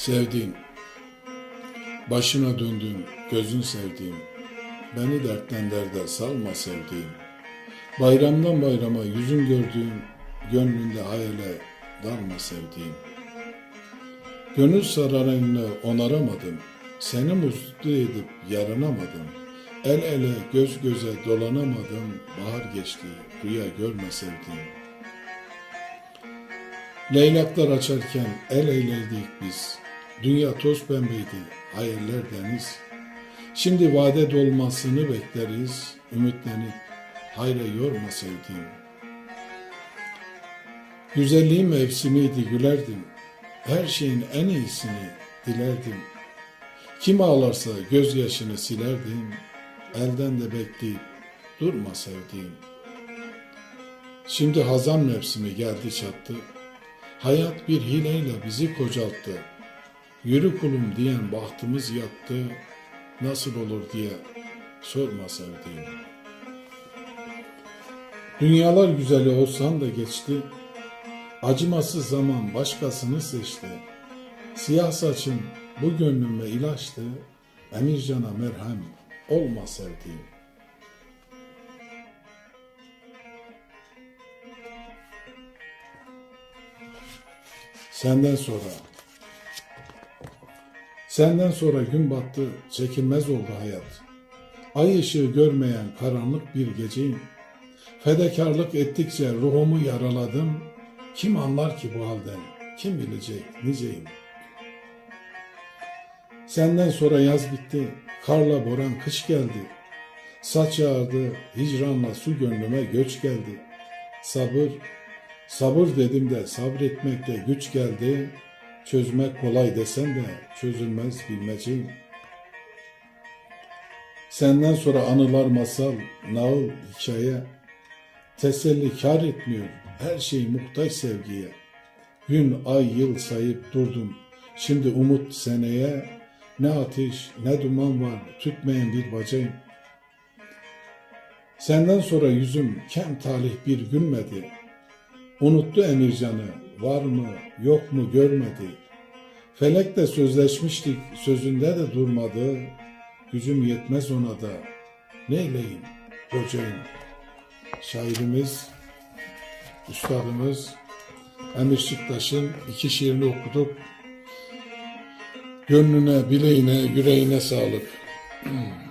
Sevdiğim, başına döndüğüm, gözün sevdiğim, beni dertten derde salma sevdiğim. Bayramdan bayrama yüzün gördüğüm, gönlünde hayale dalma sevdiğim. Gönül sararını onaramadım, seni mutlu edip yaranamadım. El ele göz göze dolanamadım, bahar geçti, rüya görme sevdiğim. Leylaklar açarken el eyleydik biz. Dünya toz pembeydi, hayaller deniz. Şimdi vade dolmasını bekleriz, ümitlenip hayra yorma sevdiğim. Güzelliğin mevsimiydi gülerdim, her şeyin en iyisini dilerdim. Kim ağlarsa gözyaşını silerdim, elden de bekleyip durma sevdiğim. Şimdi hazan mevsimi geldi çattı, Hayat bir hileyle bizi kocalttı. Yürü kulum diyen bahtımız yattı. Nasıl olur diye sorma sevdiğim. Dünyalar güzeli olsan da geçti. Acımasız zaman başkasını seçti. Siyah saçın bu gönlüme ilaçtı. Emircan'a merhem olma sevdiğim. Senden sonra. Senden sonra gün battı, çekilmez oldu hayat. Ay ışığı görmeyen karanlık bir geceyim. Fedakarlık ettikçe ruhumu yaraladım. Kim anlar ki bu halden, kim bilecek niceyim. Senden sonra yaz bitti, karla boran kış geldi. Saç yağardı, hicranla su gönlüme göç geldi. Sabır, Sabır dedim de sabretmekte güç geldi. Çözmek kolay desem de çözülmez bilmeceyim. Senden sonra anılar masal, nağıl, hikaye. Teselli kar etmiyor, her şey muhtaç sevgiye. Gün, ay, yıl sayıp durdum. Şimdi umut seneye, ne ateş, ne duman var, tütmeyen bir bacayım. Senden sonra yüzüm kem talih bir gülmedi. Unuttu Emircan'ı, var mı, yok mu görmedi. Felekle sözleşmiştik, sözünde de durmadı. Gücüm yetmez ona da, neyleyim, kocayım. Şairimiz, üstadımız Emir Şıktaş'ın iki şiirini okuduk. Gönlüne, bileğine, yüreğine sağlık.